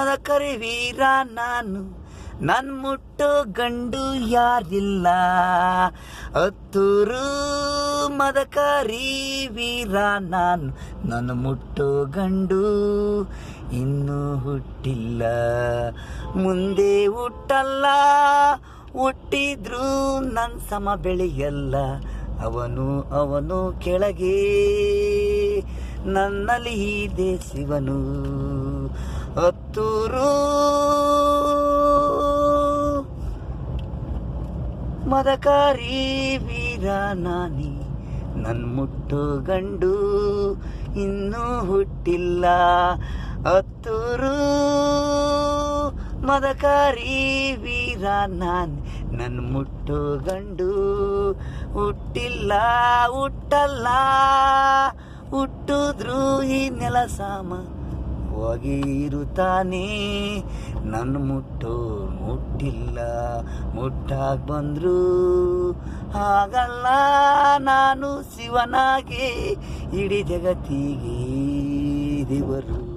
ಮದ ಕರಿವೀರ ನಾನು? ನನ್ ಮುಟ್ಟೋ ಗಂಡು ಯಾರಿಲ್ಲ? ಅತ್ತೂರು ಮದಕರಿ ವೀರ ನಾನು? ನನ್ನ ಮುಟ್ಟೋ ಗಂಡು ಇನ್ನೂ ಹುಟ್ಟಿಲ್ಲ. ಮುಂದೆ ಹುಟ್ಟಲ್ಲ, ಹುಟ್ಟಿದ್ರು ನನ್ ಸಮ ಬೆಳೆಯಲ್ಲ. ಅವನು ಅವನು ಕೆಳಗೆ ನನ್ನಲ್ಲಿ ಇದೆ ಶಿವನು. ಹತ್ತೂರು. ಮದಕಾರಿ ವೀರ ನಾನಿ ನನ್ ಮುಟ್ಟು ಗಂಡು ಇನ್ನೂ ಹುಟ್ಟಿಲ್ಲ. ಹತ್ತೂರು. ಮದಕಾರಿ ವೀರ ನಾನ್ ನನ್ ಮುಟ್ಟು ಗಂಡು ಹುಟ್ಟಿಲ್ಲ. ಹುಟ್ಟಲ್ಲ. ಹುಟ್ಟಿದ್ರು ಈ ನೆಲ ಸಾಮ ಹೋಗಿ ಇರುತ್ತಾನೆ ನನ್ನ ಮುಟ್ಟೋ ಮುಟ್ಟಿಲ್ಲ ಮುಟ್ಟಾಗಿ ಬಂದ್ರು. ಹಾಗಲ್ಲ ನಾನು ಶಿವನಾಗಿ ಇಡೀ ಜಗತ್ತಿಗೆ ದೇವರು.